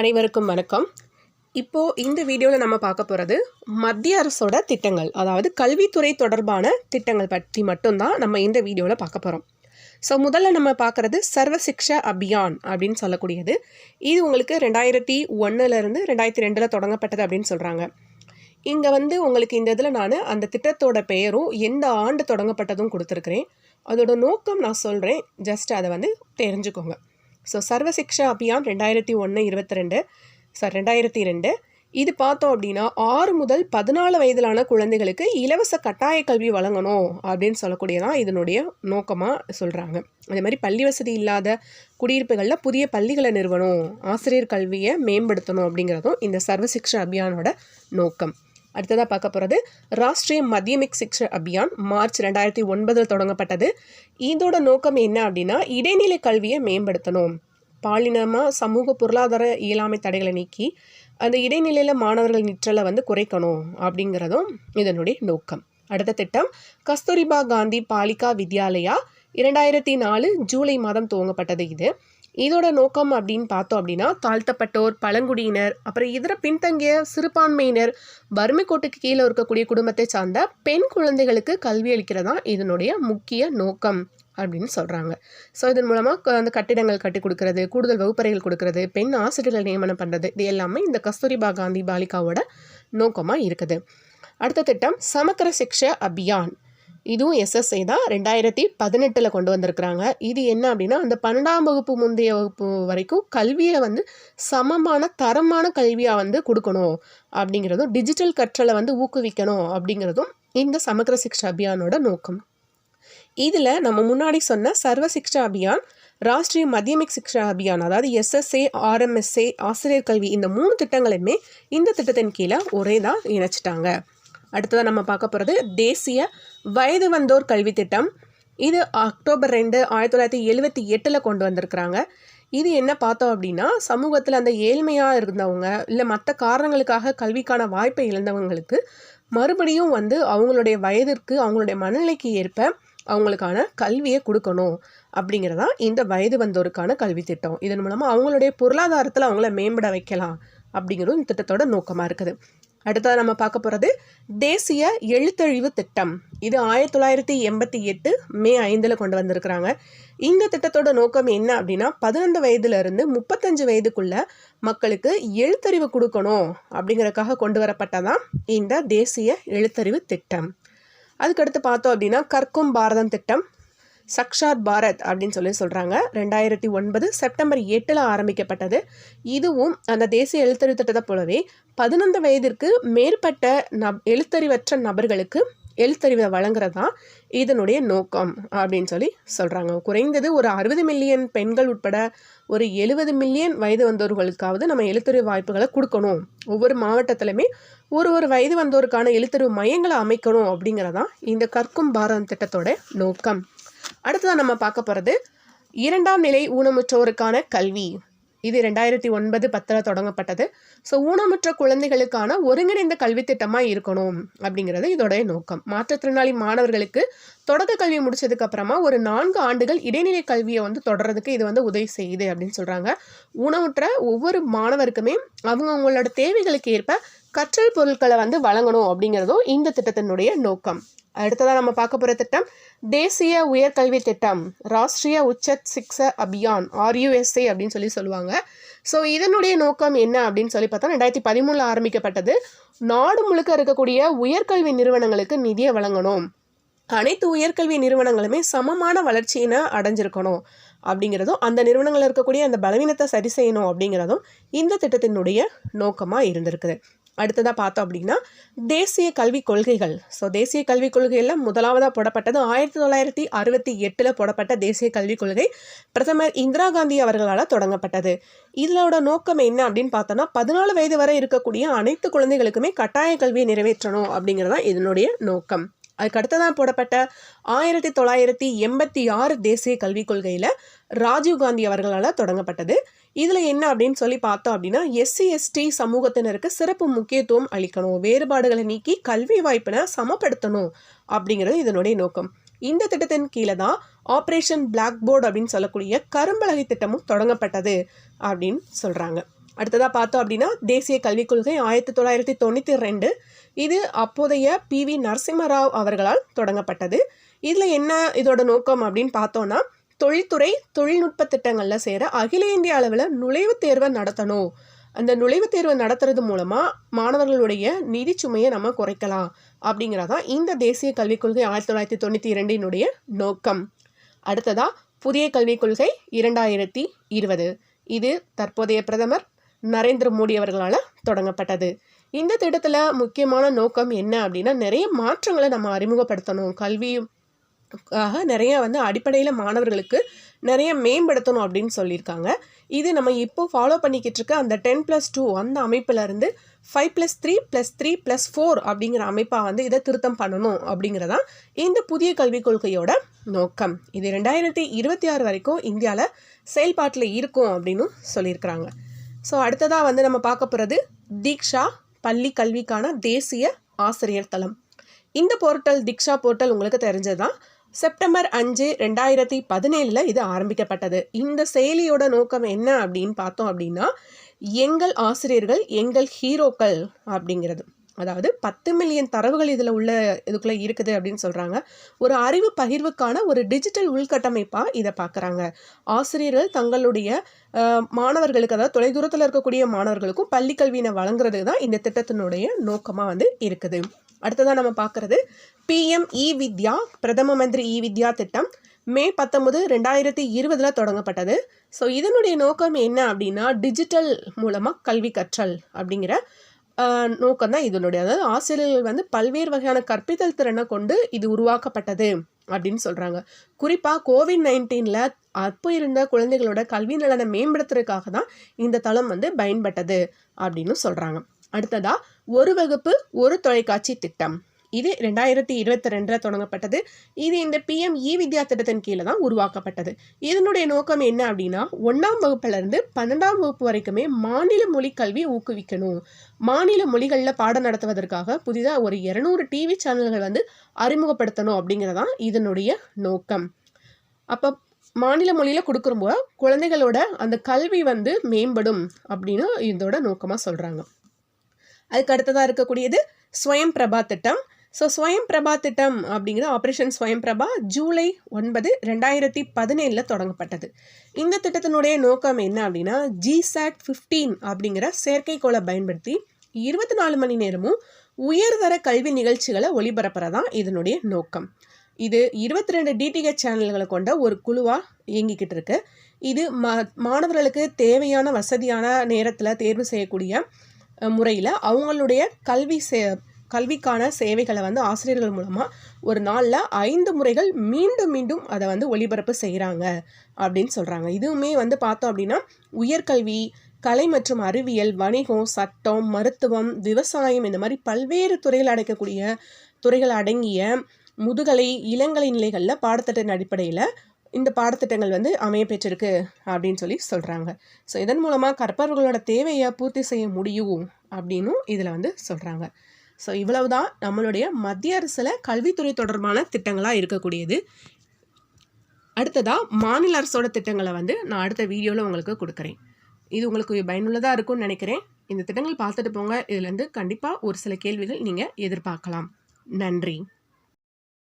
அனைவருக்கும் வணக்கம். இப்போது இந்த வீடியோவில் நம்ம பார்க்க போகிறது மத்திய அரசோட திட்டங்கள் அதாவது கல்வித்துறை தொடர்பான திட்டங்கள் பற்றி மட்டும்தான் நம்ம இந்த வீடியோவில் பார்க்க போகிறோம் ஸோ முதல்ல நம்ம பார்க்குறது சர்வ சிக்ஷா அபியான் அப்படின்னு சொல்லக்கூடியது. இது உங்களுக்கு ரெண்டாயிரத்தி ஒன்றுலேருந்து ரெண்டாயிரத்தி ரெண்டில் தொடங்கப்பட்டது அப்படின்னு சொல்கிறாங்க இங்கே வந்து உங்களுக்கு இந்த இதில் நான் அந்த திட்டத்தோட பெயரும் எந்த ஆண்டு தொடங்கப்பட்டதும் கொடுத்துருக்குறேன். அதோட நோக்கம் நான் சொல்கிறேன் ஜஸ்ட் அதை வந்து தெரிஞ்சுக்கோங்க. ஸோ சர்வசிக்ஷா அபியான் ரெண்டாயிரத்தி ஒன்று இருபத்தி ரெண்டு சார் ரெண்டாயிரத்தி ரெண்டு. இது பார்த்தோம் அப்படின்னா ஆறு முதல் பதினாலு வயதிலான குழந்தைகளுக்கு இலவச கட்டாய கல்வி வழங்கணும் அப்படின்னு சொல்லக்கூடியதான் இதனுடைய நோக்கமாக சொல்கிறாங்க அதே மாதிரி பள்ளி வசதி இல்லாத குடியிருப்புகளில் புதிய பள்ளிகளை நிறுவனம் ஆசிரியர் கல்வியை மேம்படுத்தணும் அப்படிங்கிறதும் இந்த சர்வசிக்ஷா அபியானோட நோக்கம். அடுத்ததாக பார்க்க போகிறது ராஷ்ட்ரிய மத்தியமிக் சிக்ஷா அபியான் மார்ச் ரெண்டாயிரத்தி ஒன்பதில் தொடங்கப்பட்டது. இதோட நோக்கம் என்ன அப்படின்னா இடைநிலை கல்வியை மேம்படுத்தணும். பாலினமாக சமூக பொருளாதார இயலாமை தடைகளை நீக்கி அந்த இடைநிலையில் மாணவர்கள் நிற்றலை வந்து குறைக்கணும் அப்படிங்கிறதும் இதனுடைய நோக்கம். அடுத்த திட்டம் கஸ்தூரிபா காந்தி பாலிகா வித்யாலயா இரண்டாயிரத்தி நாலு ஜூலை மாதம் துவங்கப்பட்டது இது. இதோட நோக்கம் அப்படின்னு பார்த்தோம் அப்படின்னா தாழ்த்தப்பட்டோர் பழங்குடியினர் அப்புறம் இதர பின்தங்கிய சிறுபான்மையினர் வறுமை கோட்டுக்கு கீழே இருக்கக்கூடிய குடும்பத்தை சார்ந்த பெண் குழந்தைகளுக்கு கல்வி அளிக்கிறதா இதனுடைய முக்கிய நோக்கம் அப்படின்னு சொல்கிறாங்க ஸோ இதன் மூலமாக அந்த கட்டிடங்கள் கட்டி கொடுக்கறது கூடுதல் வகுப்பறைகள் கொடுக்கறது பெண் ஆசிரியர்கள் நியமனம் பண்ணுறது இது எல்லாமே இந்த கஸ்தூரிபா காந்தி பாலிகாவோட நோக்கமாக இருக்குது. அடுத்த திட்டம் சமக்கர சிக்ஷா அபியான். இதுவும் எஸ்எஸ்ஐ தான் ரெண்டாயிரத்தி பதினெட்டில் கொண்டு வந்திருக்கிறாங்க. இது என்ன அப்படின்னா அந்த பன்னெண்டாம் வகுப்பு முந்தைய வகுப்பு வரைக்கும் கல்வியை வந்து சமமான தரமான கல்வியாக வந்து கொடுக்கணும் அப்படிங்கிறதும் டிஜிட்டல் கற்றலை வந்து ஊக்குவிக்கணும் அப்படிங்கிறதும் இந்த சமக்கர சிக்ஷா அபியானோட நோக்கம். இதில் நம்ம முன்னாடி சொன்ன சர்வ சிக்ஷா அபியான் ராஷ்ட்ரிய மத்தியமிக் சிக்ஷா அபியான் அதாவது எஸ்எஸ்ஏ ஆர்எம்எஸ்ஏ ஆசிரியர் கல்வி இந்த மூணு திட்டங்களையுமே இந்த திட்டத்தின் கீழே ஒரே தான் இணைச்சிட்டாங்க. அடுத்ததாக நம்ம பார்க்க போகிறது தேசிய வயது வந்தோர் கல்வி திட்டம். இது அக்டோபர் ரெண்டு ஆயிரத்தி தொள்ளாயிரத்தி எழுபத்தி எட்டில் கொண்டு வந்திருக்கிறாங்க. இது என்ன பார்த்தோம் அப்படின்னா சமூகத்தில் அந்த ஏழ்மையாக இருந்தவங்க இல்லை மற்ற காரணங்களுக்காக கல்விக்கான வாய்ப்பை இழந்தவங்களுக்கு மறுபடியும் வந்து அவங்களுடைய வயதிற்கு அவங்களுடைய மனநிலைக்கு ஏற்ப அவங்களுக்கான கல்வியை கொடுக்கணும் அப்படிங்கிறதான் இந்த வயது வந்தோருக்கான கல்வி திட்டம். இதன் மூலமாக அவங்களுடைய பொருளாதாரத்தில் அவங்கள மேம்பட வைக்கலாம் அப்படிங்கிறதும் இந்த திட்டத்தோட நோக்கமாக இருக்குது. அடுத்ததாக நம்ம பார்க்க போகிறது தேசிய எழுத்தழிவு திட்டம். இது ஆயிரத்தி தொள்ளாயிரத்தி எண்பத்தி எட்டு மே ஐந்தில் கொண்டு வந்திருக்கிறாங்க. இந்த திட்டத்தோட நோக்கம் என்ன அப்படின்னா பதினொன்று வயதுலேருந்து முப்பத்தஞ்சு வயதுக்குள்ள மக்களுக்கு எழுத்தறிவு கொடுக்கணும் அப்படிங்கிறக்காக கொண்டு வரப்பட்டதான் இந்த தேசிய எழுத்தறிவு திட்டம். அதுக்கடுத்து பார்த்தோம் அப்படின்னா கற்கும் பாரதம் திட்டம். சக்ஷாத் பாரத் அப்படின்னு சொல்லி சொல்கிறாங்க ரெண்டாயிரத்தி ஒன்பது செப்டம்பர் எட்டில் ஆரம்பிக்கப்பட்டது. இதுவும் அந்த தேசிய எழுத்தறிவு திட்டத்தை போலவே பதினொன்று வயதிற்கு மேற்பட்ட நப் எழுத்தறிவற்ற நபர்களுக்கு எழுத்தறிவை வழங்குறது தான் இதனுடைய நோக்கம் அப்படின்னு சொல்லி சொல்கிறாங்க குறைந்தது ஒரு அறுபது மில்லியன் பெண்கள் உட்பட ஒரு எழுபது மில்லியன் வயது வந்தோர்களுக்காவது நம்ம எழுத்தறிவு வாய்ப்புகளை கொடுக்கணும். ஒவ்வொரு மாவட்டத்திலுமே ஒரு ஒரு வயது வந்தோருக்கான எழுத்தறிவு மையங்களை அமைக்கணும் அப்படிங்கிறதான் இந்த கற்கும் பாரதம் திட்டத்தோட நோக்கம். அடுத்ததாக நம்ம பார்க்க போகிறது இரண்டாம் நிலை ஊனமுற்றோருக்கான கல்வி. இது ரெண்டாயிரத்தி ஒன்பது பத்தில் தொடங்கப்பட்டது. ஸோ ஊனமுற்ற குழந்தைகளுக்கான ஒருங்கிணைந்த கல்வி திட்டமாக இருக்கணும் அப்படிங்கிறது இதோடைய நோக்கம். மாற்றுத்திறனாளி மாணவர்களுக்கு தொடக்க கல்வி முடிச்சதுக்கப்புறமா ஒரு நான்கு ஆண்டுகள் இடைநிலை கல்வியை வந்து தொடர்றதுக்கு இது வந்து உதவி செய்யுது அப்படின்னு சொல்கிறாங்க ஊனமுற்ற ஒவ்வொரு மாணவருக்குமே அவங்க அவங்களோட தேவைகளுக்கு ஏற்ப கற்றல் பொருட்களை வந்து வழங்கணும் அப்படிங்கிறதும் இந்த திட்டத்தினுடைய நோக்கம். அடுத்ததாக நம்ம பார்க்க போகிற திட்டம் தேசிய உயர்கல்வி திட்டம் ராஷ்ட்ரிய உச்சத் சிக்ஷ அபியான் ஆர்யூஎஸ்ஏ அப்படின்னு சொல்லி சொல்லுவாங்க. ஸோ இதனுடைய நோக்கம் என்ன அப்படின்னு சொல்லி பார்த்தா ரெண்டாயிரத்தி பதிமூணில் ஆரம்பிக்கப்பட்டது நாடு முழுக்க இருக்கக்கூடிய உயர்கல்வி நிறுவனங்களுக்கு நிதியை வழங்கணும். அனைத்து உயர்கல்வி நிறுவனங்களுமே சமமான வளர்ச்சியினை அடைஞ்சிருக்கணும் அப்படிங்கிறதும் அந்த நிறுவனங்களில் இருக்கக்கூடிய அந்த பலவீனத்தை சரி செய்யணும் அப்படிங்கிறதும் இந்த திட்டத்தினுடைய நோக்கமாக இருந்திருக்குது. அடுத்ததாக பார்த்தோம் அப்படின்னா தேசிய கல்விக் கொள்கைகள். ஸோ தேசிய கல்விக் கொள்கையில் முதலாவதாக போடப்பட்டது ஆயிரத்தி தொள்ளாயிரத்தி அறுபத்தி எட்டில் போடப்பட்ட தேசிய கல்விக் கொள்கை. பிரதமர் இந்திரா காந்தி அவர்களால் தொடங்கப்பட்டது. இதோட நோக்கம் என்ன அப்படின்னு பார்த்தோன்னா பதினாலு வயது வரை இருக்கக்கூடிய அனைத்து குழந்தைகளுக்குமே கட்டாய கல்வியை நிறைவேற்றணும் அப்படிங்கிறது தான் இதனுடைய நோக்கம். அதுக்கு அடுத்ததாக போடப்பட்ட ஆயிரத்தி தொள்ளாயிரத்தி எண்பத்தி ஆறு தேசிய கல்விக் கொள்கையில் ராஜீவ்காந்தி அவர்களால் தொடங்கப்பட்டது. இதில் என்ன அப்படின்னு சொல்லி பார்த்தோம் அப்படின்னா எஸ்சி எஸ்டி சமூகத்தினருக்கு சிறப்பு முக்கியத்துவம் அளிக்கணும் வேறுபாடுகளை நீக்கி கல்வி வாய்ப்பினை சமப்படுத்தணும் அப்படிங்கிறது இதனுடைய நோக்கம். இந்த திட்டத்தின் கீழே தான் ஆப்ரேஷன் பிளாக் போர்டு அப்படின்னு சொல்லக்கூடிய கரும்பலகை திட்டமும் தொடங்கப்பட்டது அப்படின்னு சொல்கிறாங்க அடுத்ததாக பார்த்தோம் அப்படின்னா தேசிய கல்விக் கொள்கை ஆயிரத்தி தொள்ளாயிரத்தி தொண்ணூற்றி ரெண்டு. இது அப்போதைய பி வி நரசிம்மராவ் அவர்களால் தொடங்கப்பட்டது. இதில் என்ன இதோட நோக்கம் அப்படின்னு பார்த்தோன்னா தொழில்துறை தொழில்நுட்ப திட்டங்களில் சேர அகில இந்திய அளவில் நுழைவுத் தேர்வை நடத்தணும். அந்த நுழைவுத் தேர்வை நடத்துறது மூலமாக மாணவர்களுடைய நிதி சுமையை நம்ம குறைக்கலாம் அப்படிங்கிறதான் இந்த தேசிய கல்விக் கொள்கை ஆயிரத்தி தொள்ளாயிரத்தி தொண்ணூற்றி இரண்டினுடைய நோக்கம். அடுத்ததாக புதிய கல்விக் கொள்கை இரண்டாயிரத்தி இருபது. இது தற்போதைய பிரதமர் நரேந்திர மோடி அவர்களால் தொடங்கப்பட்டது. இந்த திட்டத்தில் முக்கியமான நோக்கம் என்ன அப்படின்னா நிறைய மாற்றங்களை நம்ம அறிமுகப்படுத்தணும். கல்வியும் ஆக நிறைய வந்து அடிப்படையில் மாணவர்களுக்கு நிறைய மேம்படுத்தணும் அப்படின்னு சொல்லியிருக்காங்க. இது நம்ம இப்போ ஃபாலோ பண்ணிக்கிட்டு இருக்க அந்த டென் ப்ளஸ் டூ அந்த அமைப்புலேருந்து five plus three plus three plus four அப்படிங்கிற அமைப்பாக வந்து இதை திருத்தம் பண்ணணும் அப்படிங்கிறதான் இந்த புதிய கல்விக் கொள்கையோட நோக்கம். இது ரெண்டாயிரத்தி இருபத்தி ஆறு வரைக்கும் இந்தியாவில் செயல்பாட்டில் இருக்கும் அப்படின்னு சொல்லியிருக்கிறாங்க. ஸோ அடுத்ததாக வந்து நம்ம பார்க்க போகிறது தீக்ஷா பள்ளி கல்விக்கான தேசிய ஆசிரியர் தளம். இந்த போர்ட்டல் தீக்ஷா போர்ட்டல் உங்களுக்கு தெரிஞ்சதுதான். செப்டம்பர் அஞ்சு ரெண்டாயிரத்தி பதினேழில் இது ஆரம்பிக்கப்பட்டது. இந்த செயலியோட நோக்கம் என்ன அப்படின்னு பார்த்தோம் அப்படின்னா எங்கள் ஆசிரியர்கள் எங்கள் ஹீரோக்கள் அப்படிங்கிறது. அதாவது பத்து மில்லியன் தரவுகள் இதில் உள்ள இதுக்குள்ளே இருக்குது அப்படின்னு சொல்கிறாங்க ஒரு அறிவு பகிர்வுக்கான ஒரு டிஜிட்டல் உள்கட்டமைப்பாக இதை பார்க்குறாங்க ஆசிரியர்கள் தங்களுடைய மாணவர்களுக்கு அதாவது தொலைதூரத்தில் இருக்கக்கூடிய மாணவர்களுக்கும் பள்ளி கல்வியினை வழங்குறது தான் இந்த திட்டத்தினுடைய நோக்கமாக வந்து இருக்குது. அடுத்ததாக நம்ம பார்க்குறது பிஎம் இ வித்யா பிரதம மந்திரி இ வித்யா திட்டம். மே பத்தொன்பது ரெண்டாயிரத்தி இருபதில் தொடங்கப்பட்டது. ஸோ இதனுடைய நோக்கம் என்ன அப்படின்னா டிஜிட்டல் மூலமாக கல்வி கற்றல் அப்படிங்கிற நோக்கம் தான் இதனுடைய. அதாவது ஆசிரியர்கள் வந்து பல்வேறு வகையான கற்பித்தல் திறனை கொண்டு இது உருவாக்கப்பட்டது அப்படின்னு சொல்கிறாங்க குறிப்பாக கோவிட் நைன்டீனில் அப்போ இருந்த குழந்தைகளோட கல்வி நலனை மேம்படுத்துறதுக்காக தான் இந்த தளம் வந்து பயன்பட்டது அப்படின்னு சொல்கிறாங்க அடுத்ததாக ஒரு வகுப்பு ஒரு தொலைக்காட்சி திட்டம். இது ரெண்டாயிரத்தி இருபத்தி ரெண்டில் தொடங்கப்பட்டது. இது இந்த பிஎம் இ வித்யா திட்டத்தின் கீழே தான் உருவாக்கப்பட்டது. இதனுடைய நோக்கம் என்ன அப்படின்னா ஒன்றாம் வகுப்புலேருந்து பன்னெண்டாம் வகுப்பு வரைக்குமே மாநில மொழி கல்வி ஊக்குவிக்கணும். மாநில மொழிகளில் பாடம் நடத்துவதற்காக புதிதாக ஒரு இரநூறு டிவி சேனல்கள் வந்து அறிமுகப்படுத்தணும் அப்படிங்கிறதான் இதனுடைய நோக்கம். அப்போ மாநில மொழியில் கொடுக்குறப்போ குழந்தைகளோட அந்த கல்வி வந்து மேம்படும் அப்படின்னு இதோட நோக்கமாக சொல்கிறாங்க அதுக்கு அடுத்ததாக இருக்கக்கூடியது ஸ்வயம் பிரபா திட்டம். ஸோ ஸ்வயம் பிரபா திட்டம் அப்படிங்கிற ஆப்ரேஷன் ஸ்வயம் பிரபா ஜூலை ஒன்பது ரெண்டாயிரத்தி பதினேழில் தொடங்கப்பட்டது. இந்த திட்டத்தினுடைய நோக்கம் என்ன அப்படின்னா ஜிசாட் ஃபிஃப்டீன் அப்படிங்கிற செயற்கைக்கோளை பயன்படுத்தி இருபத்தி நாலு மணி நேரமும் உயர்தர கல்வி நிகழ்ச்சிகளை ஒளிபரப்புறதான் இதனுடைய நோக்கம். இது இருபத்தி ரெண்டு டிடிஹெச் சேனல்களை கொண்ட ஒரு குழுவாக இயங்கிக்கிட்டு இருக்கு இது மா மாணவர்களுக்கு தேவையான வசதியான நேரத்தில் தேர்வு செய்யக்கூடிய முறையில் அவங்களுடைய கல்வி சே கல்விக்கான சேவைகளை வந்து ஆசிரியர்கள் மூலமாக ஒரு நாளில் ஐந்து முறைகள் மீண்டும் மீண்டும் அதை வந்து ஒளிபரப்பு செய்கிறாங்க அப்படின்னு சொல்கிறாங்க இதுவுமே வந்து பார்த்தோம் அப்படின்னா உயர்கல்வி கலை மற்றும் அறிவியல் வணிகம் சட்டம் மருத்துவம் விவசாயம் இந்த மாதிரி பல்வேறு துறைகள் அடைக்கக்கூடிய துறைகள் அடங்கிய முதுகலை இளங்கலை நிலைகளில் பாடத்திட்டத்தின் அடிப்படையில் இந்த பாடத்திட்டங்கள் வந்து அமைய பெற்றிருக்கு அப்படின்னு சொல்லி சொல்கிறாங்க ஸோ இதன் மூலமாக கற்பவர்களோட தேவையை பூர்த்தி செய்ய முடியும் அப்படின்னும் இதில் வந்து சொல்கிறாங்க ஸோ இவ்வளவு தான் நம்மளுடைய மத்திய அரசில் கல்வித்துறை தொடர்பான திட்டங்களாக இருக்கக்கூடியது. அடுத்ததாக மாநில அரசோட திட்டங்களை வந்து நான் அடுத்த வீடியோவில் உங்களுக்கு கொடுக்குறேன். இது உங்களுக்கு பயனுள்ளதாக இருக்கும்னு நினைக்கிறேன். இந்த திட்டங்கள் பார்த்துட்டு போங்க. இதுலேருந்து கண்டிப்பாக ஒரு சில கேள்விகள் நீங்கள் எதிர்பார்க்கலாம். நன்றி.